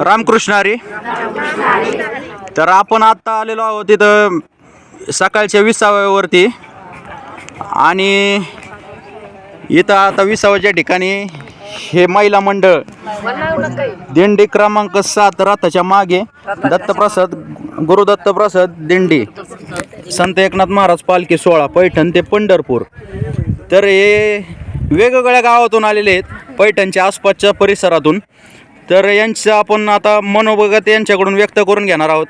रामकृष्ण हरी. तर आपण आत्ता आलेलो आहोत तिथं सकाळच्या विसाव्यावरती. आणि इथं आता विसाव्याच्या ठिकाणी हे महिला मंडळ दिंडी क्रमांक सात रथाच्या मागे दत्तप्रसाद गुरुदत्तप्रसाद दिंडी संत एकनाथ महाराज पालखी सोळा पैठण ते पंढरपूर. तर हे वेगवेगळ्या गावातून आलेले आहेत पैठणच्या आसपासच्या परिसरातून. तर यांचं आपण आता मनोभगत यांच्याकडून व्यक्त करून घेणार आहोत.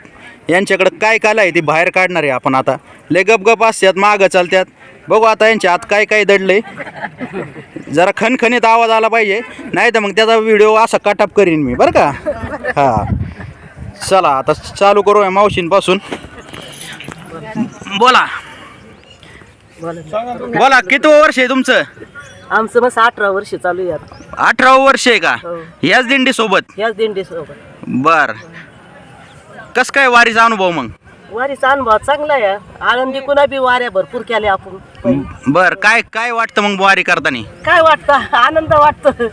यांच्याकडं काय कला आहे ती बाहेर काढणार आहे आपण आता. लय गपगप असतात मागं चालतात बघू आता यांच्या आत काय काय दडलंय. जरा खणखणीत आवाज आला पाहिजे. नाही तर मग त्याचा व्हिडिओ असा कटअप करीन मी बरं का? हां. चला आता चालू करूया मावशींपासून. बोला. बोला किती वर्ष आहे तुमचं? आमचं मग अठरा वर्ष चालू आहे आता. अठरावं वर्ष आहे का? हो. याच दिंडी सोबत याच दिंडी सोबत बर. कस काय वारीचा अनुभव मग? वारीचा अनुभव चांगला आहे. आळंदी कुणा बी वाऱ्या भरपूर केल्या आपण. बर. काय काय वाटतं मग वारी करताना? काय वाटतं? आनंद वाटतो.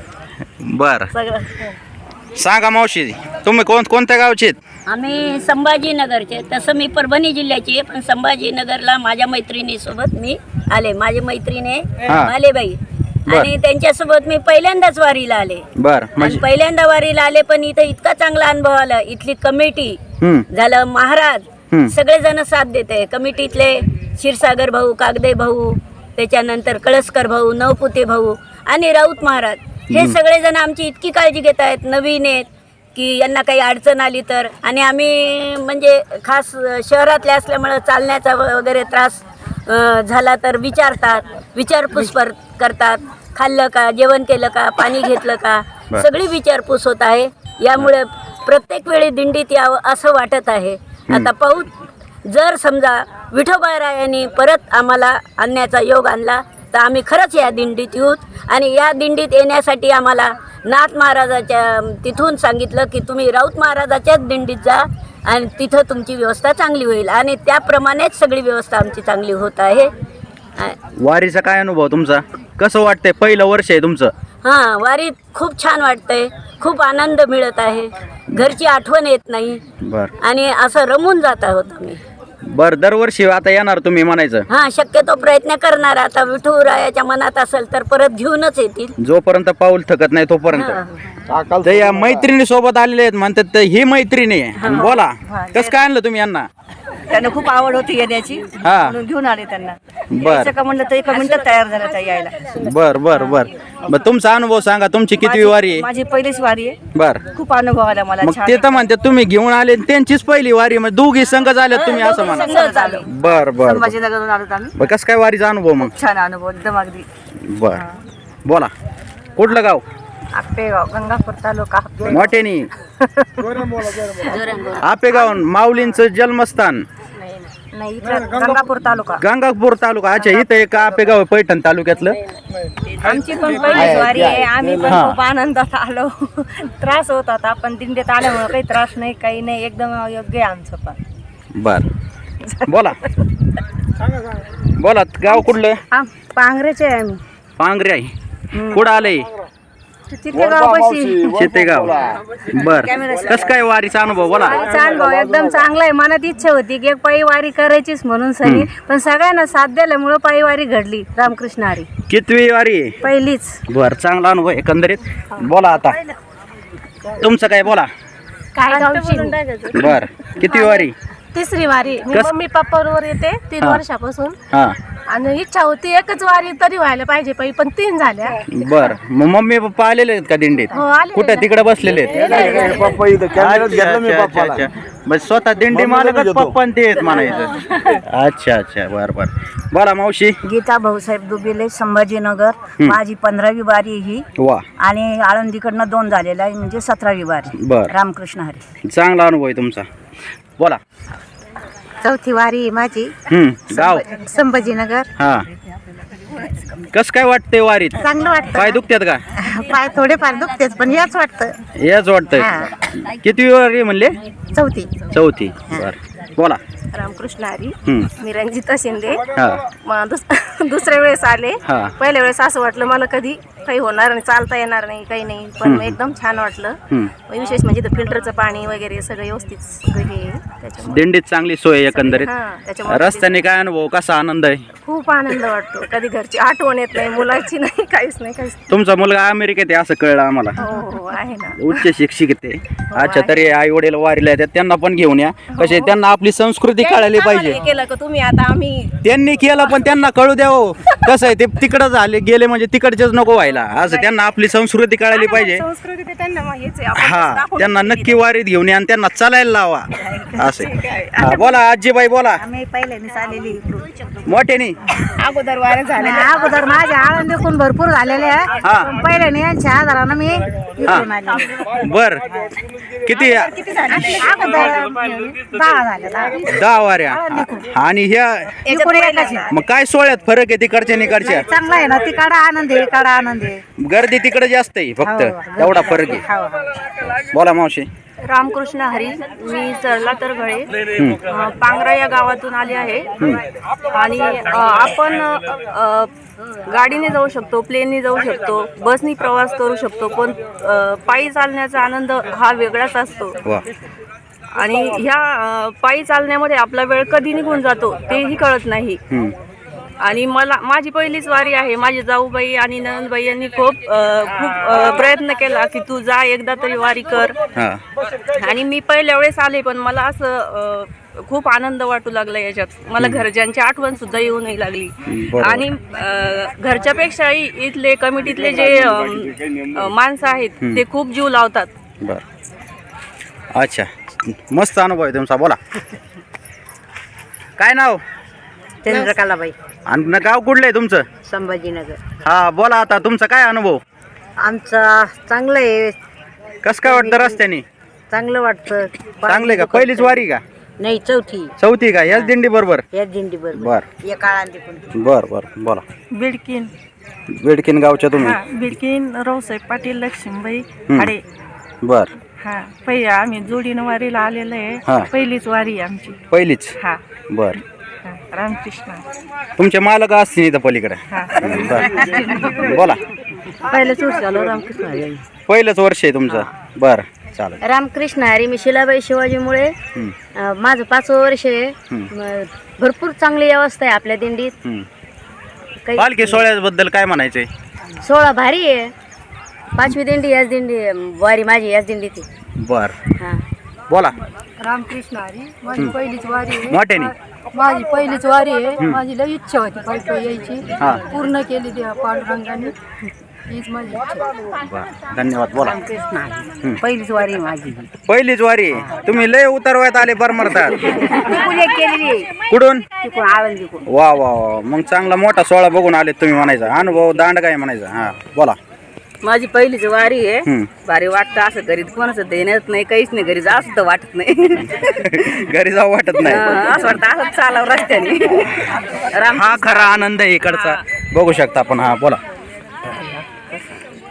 बर. सगळं. सांगा मावशी तुम्ही कोण कोणत्या गावचे आहेत? आम्ही संभाजीनगरचे तसं मी परभणी जिल्ह्याची आहे पण संभाजीनगरला माझ्या मैत्रिणीसोबत मी आले. माझी मैत्रिणी हा. मालेबाई. बर. आणि त्यांच्यासोबत मी पहिल्यांदाच वारीला आले. बर आणि म्हणजे? पहिल्यांदा वारीला आले पण इथं इतका चांगला अनुभव आला. इथली कमिटी हम्म, झालं महाराज. सगळेजण साथ देते. कमिटीतले क्षीरसागर भाऊ कागदे भाऊ त्याच्यानंतर कळसकर भाऊ नवपुते भाऊ आणि राऊत महाराज. हे सगळेजण आमची इतकी काळजी घेत आहेत नवीन आहेत की यांना काही अडचण आली तर. आणि आम्ही म्हणजे खास शहरातले असल्यामुळं चालण्याचा व- वगैरे त्रास झाला तर विचारतात विचारपूस पर करतात खाल्लं का जेवण केलं का पाणी घेतलं का. सगळी विचारपूस होत आहे. यामुळे प्रत्येक वेळी दिंडीत यावं असं वाटत आहे. आता पाऊस जर समजा विठोबारायांनी परत आम्हाला आणण्याचा योग आणला तर आम्ही खरंच या दिंडीत येऊत आणि या दिंडीत येण्यासाठी आम्हाला नाथ महाराजाच्या तिथून सांगितलं की तुम्ही राऊत महाराजाच्याच दिंडीत जा. आणि तिथं तुमची व्यवस्था चांगली होईल. आणि त्याप्रमाणेच सगळी व्यवस्था आमची चांगली होत आहे. वारीचा काय अनुभव तुमचा? कसं वाटतंय? पहिलं वर्ष आहे तुमचं. हां वारीत खूप छान वाटतंय. खूप आनंद मिळत आहे. घरची आठवण येत नाही. बर. आणि असं रमून जात आहोत आम्ही. बर दरवर्षी आता येणार तुम्ही म्हणायचं. हा शक्यतो प्रयत्न करणार. आता विठुरायाच्या मनात असेल तर परत घेऊनच येतील. जोपर्यंत पाऊल थकत नाही तोपर्यंत. तर या मैत्रिणी सोबत आलेले आहेत म्हणतात तर ही मैत्रिणी आहे. बोला कसं काय आणलं तुम्ही यांना? त्यांना खूप आवड होती येण्याची. हा. म्हणून घेऊन आले त्यांना. बर. यायचं का म्हणलं तर एका मिनिटात तयार झाल्या त्या यायला. बर बर बर. बर तुमचा अनुभव सांगा तुमची किती माझी- वारी आहे? माझी पहिलीच वारी आहे. बर. खूप अनुभव आला मला मग ते तर म्हणते तुम्ही घेऊन आले आणि त्यांचीच पहिली वारी मग दोघी संघ झाल्यात तुम्ही असं म्हणा. बर बर बर. संभाजीनगरहून आलो आम्ही. बर कसं काय वारीचा अनुभव मग? छान अनुभव एकदम अगदी. बर. बोला. कुठलं गाव? आपेगाव गंगापूर तालुका मोठ्यानी आपेगाव माऊलींचं जन्मस्थान. नाही इथं गंगापूर तालुका. गंगापूर तालुका. अच्छा इथं एक आपेगाव आहे पैठण तालुक्यातलं. आमची पण पहिलीच वारी आहे आम्ही पण हा. खूप आनंदात आलो. त्रास होत होता पण दिंडीत आल्यामुळे काही त्रास नाही काही नाही एकदम योग्य आहे आमचं पण. बर. बोला. बोला गाव कुठलं? पांघरेचे आहे आम्ही. पांगरे आहे. कुठं आलंय? शेतेगाव बर. कस काय वारीचा अनुभव? बोला. छान भाऊ एकदम चांगला आहे. मनात इच्छा होती की एक पायी वारी करायचीच म्हणून सनी. पण सगळ्यांना साथ दिल्यामुळं पायी वारी घडली. रामकृष्ण हरी कितवी वारी? आहे पहिलीच. बर चांगला अनुभव एकंदरीत. बोला आता. तुमचं काय? बोला. काय गावची? बर. किती वारी? तिसरी वारी. मी कस- मम्मी पप्पा बरोबर येते तीन हा. वर्षापासून. हा. आणि इच्छा होती एकच वारी तरी व्हायला पाहिजे पायी पण तीन झाल्या. बर मग मम्मी पप्पा आलेले आहेत का दिंडीत? हो आले कुठे तिकडे बसलेले आहेत? अच्छा, अच्छा, अच्छा, अच्छा. म्हणजे स्वतः दिंडी मालकच पप्पा आणि ते आहेत म्हणायचं. अच्छा अच्छा बर बर. बोला मावशी. गीता भाऊसाहेब दुबेले संभाजीनगर. माझी पंधरावी वारी ही. वा. आणि आळंदीकडनं दोन झालेला आहे म्हणजे सतरावी वारी. बर. रामकृष्ण हरी. चांगला अनुभव आहे तुमचा. बोला. चौथी वारी माझी. हम्म गाव. संभाजीनगर. हा. कस काय वाटतंय वारीत? चांगलं पाय दुखतात का? पाय थोडेफार दुखतेच पण याच वाटतं. याच वाटतंय. किती वारी म्हणले? चौथी. चौथी. बर. बोला. रामकृष्ण हरी. मी रंजिता शिंदे. हा. मग दुस दुसऱ्या वेळेस आले. हा. पहिल्या वेळेस असं वाटलं मला कधी काही होणार नाही चालता येणार नाही काही नाही. पण एकदम छान वाटलं. हम्म. विशेष म्हणजे इथं फिल्टरचं पाणी वगैरे सगळं व्यवस्थित सगळं हे आहे. त्याच्यामुळे दिंडीत चांगली सोय आहे एकंदरीत. हा त्याच्यामुळे रस्त्याने काय अनुभव कसा आनंद आहे? खूप आनंद वाटतो. कधी घरची आठवण येत नाही मुलाची नाही काहीच नाही काहीच नाही. तुमचा मुलगा अमेरिकेत आहे असं कळलं आम्हाला. हो हो आहे ना. उच्च शिक्षित आहे. अच्छा तरी आई वडील वारीला येतात त्यांना पण घेऊन या. कसे त्यांना आपली संस्कृती कळायला पाहिजे. केलं का तुम्ही? आता आम्ही त्यांनी केलं पण त्यांना कळू द्या हो. कसं आहे ते तिकडं झाले गेले म्हणजे तिकडचेच नको व्हायला. असं त्यांना आपली संस्कृती कळायली पाहिजे. संस्कृती ते त्यांना मग हेच आहे. आपण हा दाखवून त्यांना नक्की वारीत घेऊन या आणि त्यांना चालायला लावा. असे हा, बोला आजीबाई बोला. आम्ही पहिल्यांदाच आलेली मोठ्याने अगोदर वारे झाले अगोदर माझ्या आळंद देखून भरपूर झालेले आहे. हा. पण पहिल्याने यांच्या आधारानं मी इकडून आले. बर. किती अगोदर दहा झाले दहा दहा वाऱ्या आणि ह्या एकाच. मग काय सोहळ्यात फरक आहे तिकडच्या निकडच्या चांगला आहे ना ती काढा आनंद आहे काढा आनंद आहे. गर्दी तिकडे जास्त आहे फक्त. हो. एवढा फरक आहे. हो, हो. बोला मावशी. रामकृष्ण हरी मी सरला तरगळे अ, पांगरा या गावातून आले आहे. आणि अ, आपण अ, गाडीने जाऊ शकतो प्लेनने जाऊ शकतो बसनी प्रवास करू शकतो पण अ, पायी चालण्याचा आनंद हा वेगळाच असतो. वा. आणि ह्या पायी चालण्यामध्ये आपला वेळ कधी निघून जातो तेही कळत नाही. आणि मला माझी पहिलीच वारी आहे. माझी जाऊबाई आणि नंदबाई यांनी खूप खूप प्रयत्न केला की तू जा एकदा तरी वारी कर. आणि मी पहिल्या वेळेस आले पण मला असं खूप आनंद वाटू लागला याच्यात. मला घरच्यांची आठवण सुद्धा येऊ नाही लागली. आणि घरच्यापेक्षाही इथले कमिटीतले जे माणसं आहेत ते खूप जीव लावतात. अच्छा. मस्त अनुभव आहे तुमचा बोला. काय नाव? चंद्रकलाबाई. आणि न गाव कुठलं आहे तुमचं? संभाजीनगर. हा बोला आता तुमचा काय अनुभव? आमचं चांगलं आहे. कसं काय वाटतं रस्त्याने? चांगलं वाटतं. चांगले का? पहिलीच वारी का? नाही चौथी. चौथी का? याच दिंडी बरोबर? या दिंडी बरोबर. बर. या काळात बर बर बोला. बिडकीन. बेडकिन गावच्या तुम्ही? बिडकीन रावसाहेब पाटील लक्ष्मीबाई बर. हा पहिले आम्ही जोडीनं वारीला आलेलो हा. आहे पहिलीच वारी आहे आमची. पहिलीच? हा. बर. हा, रामकृष्ण. तुमचे मालक असतील इथं पलीकडे. हा. बर. बोला. पहिलेच वर्ष आलो रामकृष्ण हरी. पहिलंच वर्ष आहे तुमचं. बर चालेल. रामकृष्ण हरी मी शिलाबाई शिवाजीमुळे अं, माझं पाचवं वर्ष आहे. म, भरपूर चांगली व्यवस्था आहे आपल्या दिंडीत. काही पालखी सोहळ्याबद्दल काय म्हणायचंय? सोळा भारी आहे. पाचवी दिंडी याच दिंडी वारी माझी याच दिंडीची बर. हां. बोला. रामकृष्ण हरी माझी पहिलीच वारी आहे. मोठ्याने? माझी पहिलीच वारी आहे. माझी लई इच्छा होती पायी यायची. हा. पूर्ण केली त्या पांडुरंगाने. हीच माझी इच्छा बर. धन्यवाद. बोला. पहिलीच वारी माझी. पहिलीच वारी. तुम्ही लय उतरवयात आले केलेली आहे. कुठून? तिकून आळंद तिकून वा वा वा. मग चांगला मोठा सोहळा बघून आले तुम्ही म्हणायचा. अनुभव दांड काय म्हणायचा. हा बोला. माझी पहिलीच वारी आहे. भारी वाटतं असं घरी कोणाचं देण्यात नाही काहीच नाही घरी जा सुद्धा वाटत नाही. घरी जाऊ वाटत नाही. असं वाटतं असं चालावं रस्त्याने. राम हा खरा आनंद आहे इकडचा. बघू शकता आपण हा बोला.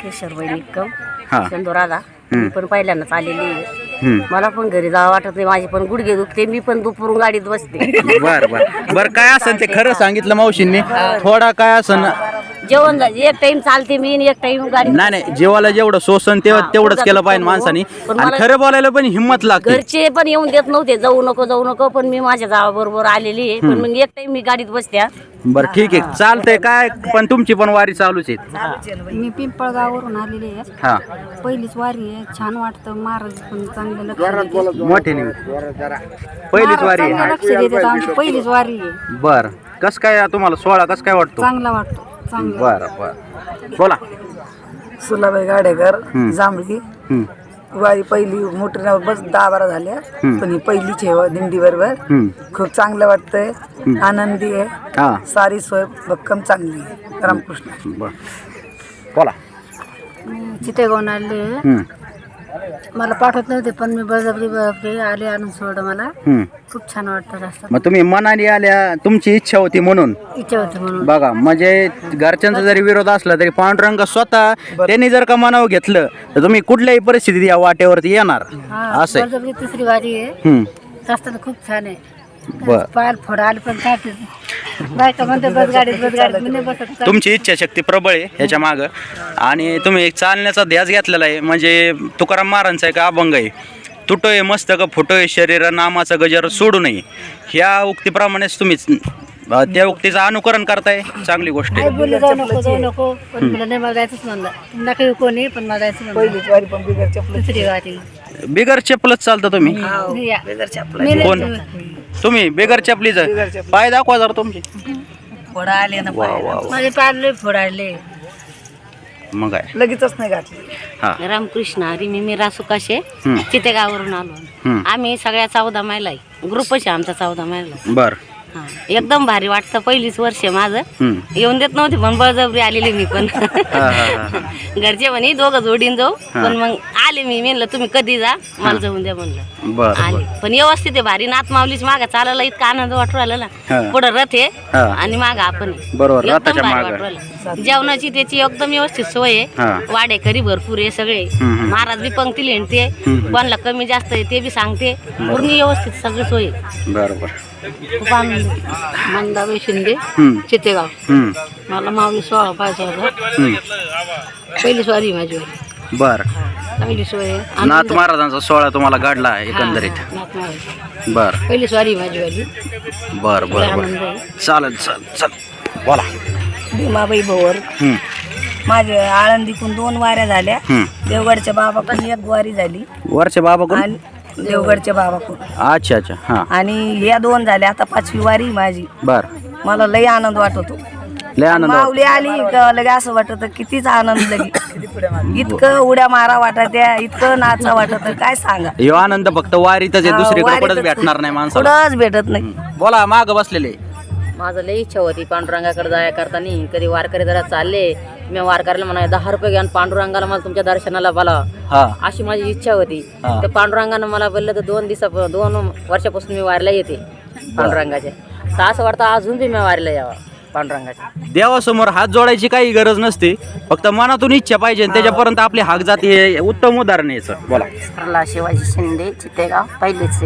केशरबाई निक्कम हा. चंदोराला मी पण पहिल्यांदाच आलेली आहे. मला पण घरी जावं वाटत नाही माझे पण गुडघे दुखते मी पण दुपरून गाडीत बसते. बर बर. बर काय असन ते खरं सांगितलं मावशींनी. थोडा काय असन जेवण. एक टाइम चालते मी आणि एक टाइम गाडी नाही नाही जेवायला जेवढं शोषण ते तेवढंच केलं पाहिजे माणसानी. पण आणि मला- खरं बोलायला पण हिंमत लागते. घरचे पण येऊन देत नव्हते जाऊ नको जाऊ नको पण मी माझ्या जावाबरोबर आलेली आहे. पण मग एक टाइम मी गाडीत बसत्या. बर ठीक आहे. चालतंय काय पण तुमची पण वारी चालूच आहे. मी पिंपळगाववरून आलेली आहे. हा. पहिलीच वारी आहे. छान वाटतं. महाराज पण चांगलं लक्ष देतात. मोठी नाही पहिलीच वारी चांगलं आहे लक्ष देतात. आमची पहिलीच वारी आहे. बर. कस काय तुम्हाला सोहळा कस काय वाटतो? चांगला वाटतो. बर बर. बोला. सुलाबाई गाडेकर. जांभळी. वारी पहिली मोठी नाव बस दहा बारा झाल्या. पण ही पहिलीच आहे दिंडी बरोबर. खूप चांगलं वाटतंय. आनंदी आहे. हा. सारी सोय भक्कम चांगली आहे. रामकृष्ण. बोला. हम्म, मला पाठवत नव्हते पण मी बळजबरी बळजबरी आले आणून सोडलं मला. हम्म. खूप छान वाटतं जास्त. मग तुम्ही मनाने आल्या तुमची इच्छा होती म्हणून? इच्छा होती म्हणून. बघा म्हणजे घरच्यांचा जरी विरोध असला तरी पांडुरंग स्वतः त्यांनी जर का मनावर घेतलं तर तुम्ही कुठल्याही परिस्थितीत या वाटेवरती येणार. हा असं आहे. बळजबरी तिसरी वारी आहे. हम्म. जास्त तर खूप छान आहे. बर पार फोडायला पण काय बायका म्हणते बस गाडीत बस गाडीत. मी नाही बसत. तुमची इच्छाशक्ती प्रबळ आहे ह्याच्या मागं. आणि तुम्ही एक चालण्याचा ध्यास घेतलेला आहे म्हणजे तुकाराम महाराजांचा एक अभंग आहे. तुटोय मस्तक फुटोय शरीर नामाचा गजर सोडू नये. ह्या उक्तीप्रमाणेच तुम्ही अं, त्या उक्तीचं अनुकरण करताय? चांगली गोष्ट आई आहे बोलली जाऊ नको जाऊ नको. पण मला नाही मला जायचंच म्हणलं. तुमला काही कोणी पण मला जायचं म्हणलं. पहिलीच वारी पण बिगर चपलं दुसरी वारी. बिगर चप्पलच चालता तुम्ही? या. मी नाही कोण? तुम्ही? बिगर चपलीचं? पाय दाखवा जरा तुमची. फोडा आले ना वा वा वा माझे पारले फोडायले. मग काय? लगेचच नाही घातली. हा. रामकृष्ण हरी मी मीरा सुकाशे हम्म. चितेगाववरून आलो. हम्म. आम्ही सगळ्या चौदा आहे. ग्रुपच आहे आमचा चौदा महिला. बर. एकदम भारी वाटतं पहिलीच वर्ष माझं हम्म. येऊन देत नव्हते पण बळजबरी आलेली मी पण. घरचे म्हणे दोघं जोडीन जाऊ पण मग आले मी म्हणलं तुम्ही कधी जा मला जाऊन द्या म्हणलं बर आले बर पण व्यवस्थित आहे भारी नाथ माऊलीच मागा चालायला इतका आनंद वाटू राहिला हा. ना पुढं रथ आहे हा. आणि माग आपण आहे. बरोबर, एकदम रथाच्या भारी मागं. वाटू राहिलं. जेवणाची त्याची एकदम व्यवस्थित सोय हा. आहे वाडेकरी भरपूर आहे सगळे हम्म. महाराज बी पंक्तीला हिंडते कोणाला कमी जास्त आहे ते बी सांगते पूर्ण व्यवस्थित सगळी सोय आहे. बर बर खूप आनंद मंदाबाई शिंदे. चितेगाव. मला माऊली सोळा पाहिजे होता. पहिली स्वारी माझी वाली. बर चांगली सोय. नाथ महाराजांचा सोहळा तुम्हाला घडला एकंदरीत हा. बर पहिली स्वारी माझी वाली बर बर बर चालेल चालेल चल बोला भीमाबाई भोवर. माझे आळंदीकून दोन वाऱ्या झाल्या. देवगडच्या बाबाकडून एक वारी झाली वरचे बाबा कोण आणि देवगडच्या बाबाकडून अच्छा अच्छा. हा. आणि या दोन झाल्या आता पाचवी वारी माझी. बर. मला लई आनंद वाटतो. लय आनंद वाट- माऊली आली का लगे असं वाटत कितीच आनंद लगे. इतकं उड्या मारा वाटत इतकं नाचा वाटत काय सांगा. ह्यो आनंद फक्त वारीतच आहे दुसरीकडे वारीतच कुठंच भेटणार नाही माणसाला. कुठंच भेटत नाही. बोला माग बसलेले. माझं लई इच्छा होती पांडुरंगाकडे जाया करताना. कधी वारकरी जरा चालले मी वारकऱ्याला म्हणा दहा रुपये घ्या आणि पांडुरंगाला मला तुमच्या दर्शनाला बोला हा. अशी माझी इच्छा होती. हा. तर पांडुरंगानं मला बोललं तर दोन दिवसा दोन वर्षापासून मी वारीला येते पांडुरंगाच्या. तर असं वाटतं अजून बी मी वारीला यावा पांडुरंगाच्या. देवासमोर हात जोडायची काही गरज नसते. फक्त मनातून इच्छा पाहिजे त्याच्यापर्यंत आपली हाक जाते हे उत्तम उदाहरण आहे याचं. बोला. शिवाजी शिंदे चितेगाव पहिलेच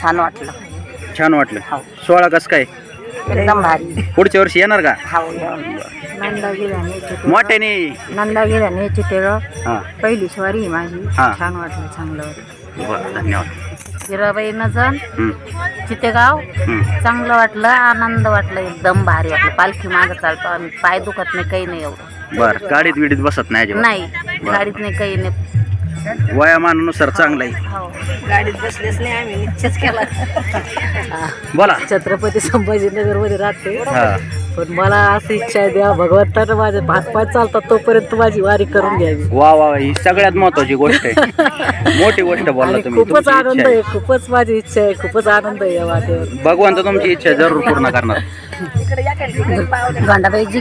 छान वाटलं. छान वाटलं. सोळा कस काय? एकदम भारी. पुढच्या वर्षी येणार का? नंदागिरी आणि मोठ्याने. नंदागिरी आणि चितेगाव हा. पहिली स्वारी आहे माझी. हा. छान वाटलं चांगलं वाटलं. बरं धन्यवाद. हिराबाई नजन चितेगाव. चांगलं वाटलं आनंद वाटलं एकदम भारी वाटलं. पालखी मागं चालतो आणि पाय दुखत नाही काही नाही एवढं. बरं गाडीत बिडीत बसत नाही अजिबात. नाही गाडीत नाही काही नाही. वयामानानुसार चांगलं आहे हो गाडीत बसलेच नाही आम्ही निश्चयच केला. बोला. छत्रपती संभाजीनगरमध्ये राहते. हा. पण मला अशी इच्छा आहे द्या भगवंतानं माझे हात पाय चालतात तोपर्यंत माझी वारी करून घ्यावी. वा वा वा, ही सगळ्यात महत्वाची गोष्ट आहे. मोठी गोष्ट बोलला आणि तुम्ही खूपच तुमची आनंद आहे खूपच माझी इच्छा आहे खूपच आनंद आहे या वाटेवर. भगवंत तुमची इच्छा जरूर पूर्ण करणार. गोंडाबाई जी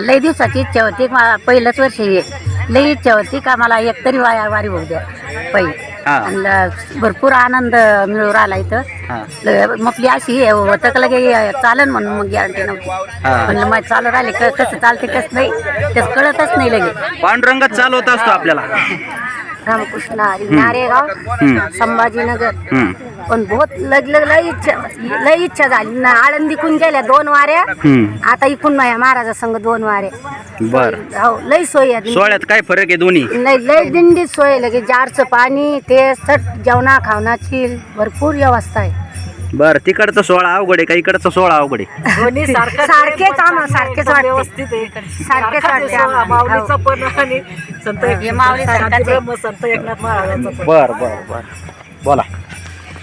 लई दिवसाची इच्छा होती मा- पहिलंच वर्ष हे. लई इच्छा होती का मला एक तरी वाया वारी होऊ द्या पै. हा. आणि ल- भरपूर आनंद मिळू राहिला इथं. हा. ल- अशी हे होतं का लगे चालन म्हणून मग गॅरंटी नव्हती. हा. म्हणलं मग चालू राहिले क- कसं चालते कसं नाही तेच कळतच नाही लगे. पांडुरंगात चालवत असतो आपल्याला. रामकृष्ण हरी नारेगाव संभाजीनगर. हम्म. पण बहुत लग लग लई इच्छा लई इच्छा झाली. ना आळंदीकून गेल्या दोन वाऱ्या हम्म. आता इकून माझ्या महाराजा संघ दोन वाऱ्या बर. हो लई सोय आहे. सोहळ्यात काय फरक आहे दोन्ही? लई लई दिंडीत सोय. लगे जारचं पाणी ते सट जेवणा खावणाची भरपूर व्यवस्था आहे. बर तिकडचा सोहळा अवघड आहे का? इकडचा सोहळा अवघड आहे? दोन्ही सारखं सारखेच आम्हाला सारखेच वाटते. व्यवस्थित आहे. सारखेच वाटते. माऊलीचा पण आणि संत हे. माऊली सारखाच आहे. शांतीब्रह्म संत एकनाथ महाराजांचा पण. बर बर बर. बोला.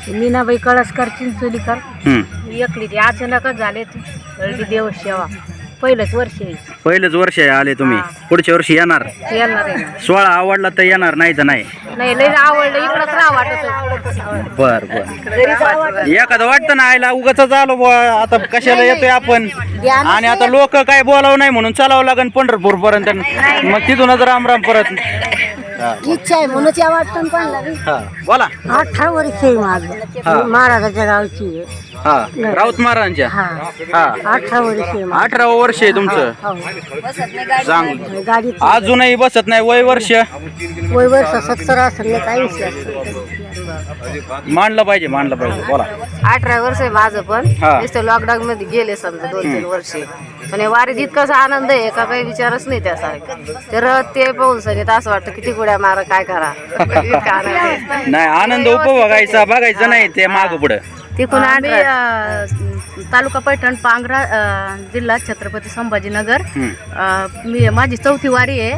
मीनाबाई कळसकर चिंचोलीकर हम्म. एकली ती अचानकच झाले ती. हळदी देव सेवा. पहिलंच वर्ष आहे. पहिलेच वर्ष आहे आले तुम्ही. पुढच्या वर्षी येणार? येणार आहे. ना. सोहळा आवडला तर येणार नाही तर नाही. नाही लई आवडलं. इकडंच राहा वाटत बर बर. एखादं वाटतं ना आयला उगाच आलो बुवा आता कशाला येतोय आपण? आणि आता लोक काय बोलावं नाही म्हणून चालावं लागेल पंढरपूर पर्यंत मग तिथूनच राम राम परत. हा, इच्छा आहे म्हणून वाटतं. हा. बोला. अठरा वर्ष आहे माझं. हा. महाराजाच्या गावची आहे. हा. राऊत महाराजांच्या? हा. अठरा वर्ष अठरा वर्ष आहे तुमचं? चांगलं. अजूनही बसत नाही वय वर्ष? वय वर्ष सत्तर असेल ऐंशी मांडलं पाहिजे मांडलं पाहिजे. बोला. अठरा वर्ष आहे माझं पण. हा. नुसतं लॉकडाऊन मध्ये गेले समजा दोन तीन वर्षे. पण हे वारीत इतकाच आनंद आहे का काही विचारच नाही त्यासारखं. तर ते पाहून सगळं असं वाटतं किती गुड्या मारा काय करा. इतका आनंद आहे. नाही आनंद उपभोगायचा बघायचा नाही ते माग पुढं. तिकून आम्ही तालुका पैठण पांगरा अ, जिल्हा छत्रपती संभाजीनगर. अ, मी माझी चौथी वारी आहे.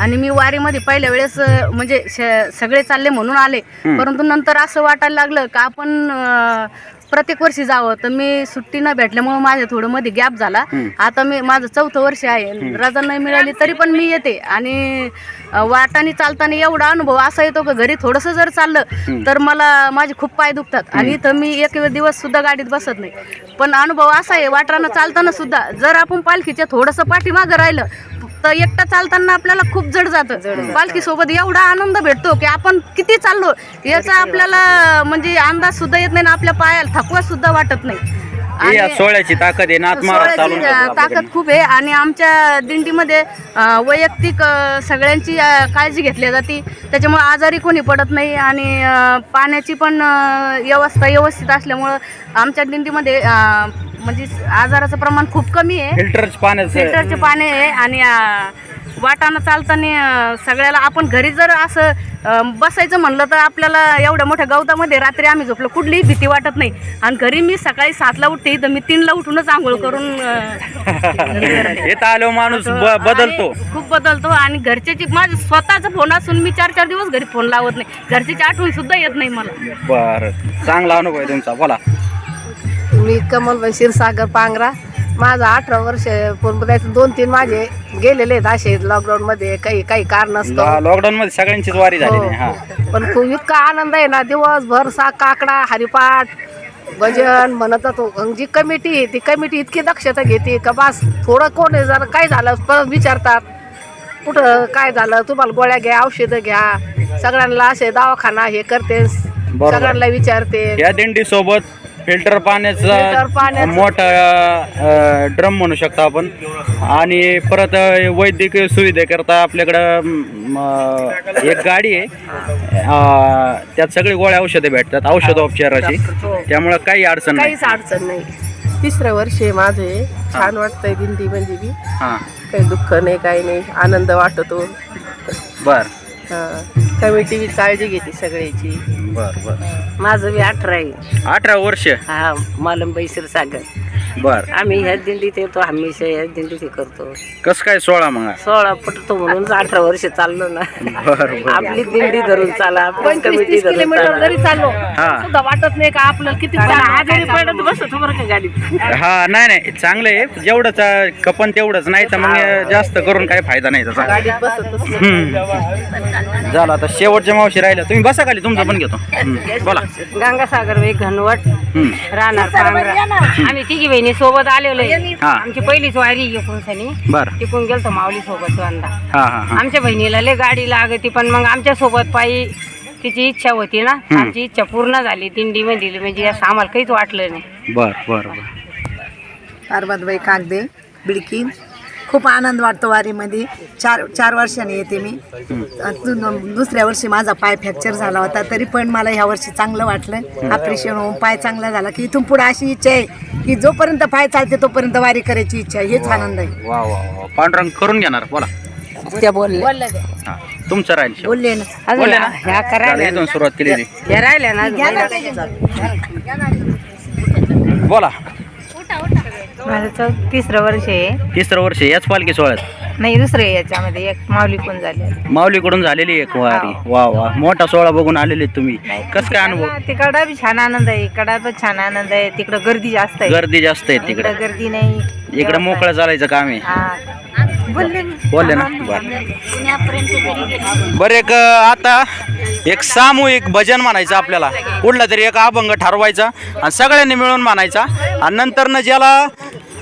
आणि मी वारीमध्ये पहिल्या वेळेस अ, म्हणजे श- सगळे चालले म्हणून आले. परंतु नंतर असं वाटायला लागलं का आपण अ, प्रत्येक वर्षी जावं. तर मी सुट्टी न भेटल्यामुळे माझ्या थोडं मध्ये गॅप झाला. आता मी माझं चौथं वर्ष आहे. रजा नाही मिळाली तरी पण मी येते. आणि अ, वाटाने चालताना एवढा अनुभव असा येतो की घरी थोडंसं जर चाललं तर मला माझे खूप पाय दुखतात. आणि इथं मी एक दिवस सुद्धा गाडीत बसत नाही. पण अनुभव असा आहे वाटानं चालताना सुद्धा जर आपण पालखीच्या थोडंसं पाठीमागं राहिलं तर एकटा चालताना आपल्याला खूप जड जातं. पालखी सोबत एवढा आनंद भेटतो की आपण किती चाललो याचा आपल्याला म्हणजे अंदाज सुद्धा येत नाही ना आपल्या पायाला थकवा सुद्धा वाटत नाही. हे या सोहळ्याची ताकद आहे सोहळ्याची, अ, जातात ताकद. खूप आहे आणि आमच्या दिंडीमध्ये अ, वैयक्तिक अ, सगळ्यांची अ, काळजी घेतली जाते त्याच्यामुळे आजारी कोणी पडत नाही आणि अ, पाण्याची पण अ, व्यवस्था व्यवस्थित असल्यामुळं आमच्या दिंडीमध्ये अ, म्हणजे आजाराचं प्रमाण खूप कमी आहे फिल्टर पाण्याचं फिल्टरचे पाणी आहे आणि अ, वाटानं चालताना सगळ्याला आपण घरी जर असं बसायचं म्हणलं तर आपल्याला एवढ्या मोठ्या गवतामध्ये रात्री आम्ही झोपलो. कुठलीही भीती वाटत नाही. आणि घरी मी सकाळी सातला उठते तर मी तीनला उठूनच आंघोळ करून येत आलो माणूस बदलतो. खूप बदलतो. आणि घरच्याची माझं स्वतःचा फोन असून मी चार चार दिवस घरी फोन लावत नाही. घरच्याची आठवण सुद्धा येत नाही मला. बर. चांगला अनुभव आहे तुमचा. बोला. मी कमलबाई क्षीरसागर पांगरा. माझं अठरा वर्ष पूर्ण दोन तीन माझे गेलेले आहेत असे लॉकडाऊन मध्ये काही काही कारणास्तव. लॉकडाऊन मध्ये सगळ्यांचीच वारी झाली हा हो. पण खूप इतका आनंद आहे ना दिवसभर सा काकडा हरिपाठ भजन म्हणत होतो जी कमिटी आहे ती कमिटी इतकी दक्षता घेते का बस थोडं कोण आहे जरा काय झालं परत विचारतात. कुठं काय झालं तुम्हाला गोळ्या घ्या औषधं घ्या. सगळ्यांना असे दवाखाना हे करते. सगळ्यांना विचारते. या दिंडी सोबत फिल्टर पाण्याचा पाण्याचं. मोठा ड्रम म्हणू शकतो आपण. आणि परत अ, वैद्यकीय सुविधेकरता आपल्याकडं म, अ, एक गाडी आहे. अ, त्यात सगळी गोळ्या औषधे भेटतात औषधोपचाराची त्यामुळं काही अडचण नाही. काहीच अडचण नाही. तिसरं वर्ष आहे माझं हे. छान वाटतंय दिंडी म्हणजे बी. हां. काही दुःख नाही काही नाही. आनंद वाटतो. बर. कमिटी बी काळजी घेते सगळ्याची. बर बर. माझं बी अठरा आहे. अठरा वर्ष? हा मालंबाई क्षीरसागर बर. आम्ही ह्याच दिंडीत येतो हमेशा ह्याच दिंडीत हे करतो. कसं काय सोळा मग? सोळा पटतो म्हणून अठरा वर्ष चाललो ना. बर बर. आपली दिंडी धरून चाला आपली पंचवीस कमिटी तीस धरून किलोमीटर चाला. जरी चाललो हा. सुद्धा वाटत नाही का आपल्याला किती आजारी पडत बसतो बरं का गाडीत. हा नाही नाही चांगलं आहे. जेवढंच अ, खपन तेवढंच. नाही तर मग जास्त करून काही फायदा नाही त्याचा. गाडीत. हम्म. झालं आता शेवटच्या मावशी राहिल्या तुम्ही बसा खाली तुमचं पण घेतो. हम्म. बोला. गंगासागर वे घनवट हम्म. राहणार पांगरा. आम्ही तिघी बहिणी सोबत आलेलो आहे. हा. आमची पहिलीच वारी एकूण सनी. बरं. तिकून गेलतो माऊली सोबत हा हा हा. आमच्या बहिणीला लय गाडी लागती पण मग आमच्यासोबत पायी तिची इच्छा होती ना. आमची इच्छा पूर्ण झाली दिंडी मध्ये म्हणजे असं आम्हाला काहीच वाटलं नाही. बर बर बर. पार्वतबाई कागदे बिडकी खूप आनंद वाटतो वारीमध्ये. चार चार वर्षांनी येते मी. अजून दुसऱ्या वर्षी माझा पाय फ्रॅक्चर झाला होता तरी पण मला ह्या वर्षी चांगलं वाटलं. ऑपरेशन होऊन पाय चांगला झाला की इथून पुढे अशी इच्छा आहे की जोपर्यंत पाय चालते तोपर्यंत वारी करायची इच्छा आहे. हेच आनंद आहे. वा वा वा. पांडुरंग करून घेणार बोला. त्या बोलल्या. हा तुमचं राहील शेवट. बोलले ना. बोलले ना. ह्या चालेल, करायला इथून सुरुवात केलेली. ह्या राहिल्या ना बोला. माझं चौ तिसरं वर्ष आहे. तिसरं वर्ष याच पालखी सोहळ्यात? नाही दुसरं आहे याच्यामध्ये. एक माऊली कोण झाले माऊलीकडून झालेली एक वारी. वा वा. मोठा सोहळा बघून आलेले तुम्ही. कसं काय अनुभव? तिकडं बी छान आनंद आहे. इकडं पण छान आनंद आहे. तिकडं गर्दी जास्त आहे. गर्दी जास्त आहे तिकडे. इकडं गर्दी नाही. इकडे मोकळं चालायचं काम आहे. हा. बोलले मी. बोलले ना. बरं. बरं एक अं, आता एक सामूहिक भजन म्हणायचं आपल्याला. कुठला तरी एक अभंग ठरवायचा आणि सगळ्यांनी मिळून म्हणायचा. आणि नंतरनं ज्याला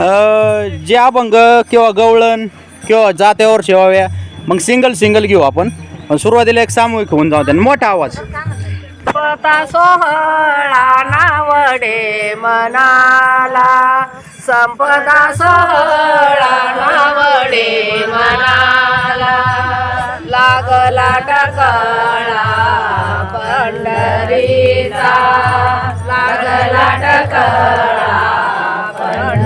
अं, जे अभंग किंवा गवळण किंवा जात्यावर शेवाव्या मग सिंगल सिंगल घेऊ आपण. पण सुरुवातीला एक सामूहिक होऊन जाऊ द्या मोठा आवाज. संपता सोहळा नावडे मनाला. संपदा सोहळा नावडे मनाला. लागला टकळा पंढरीचा. लागला टकळा पंढरीचा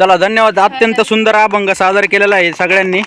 चला धन्यवाद. अत्यंत सुंदर अभंग सादर केलेला आहे सगळ्यांनी.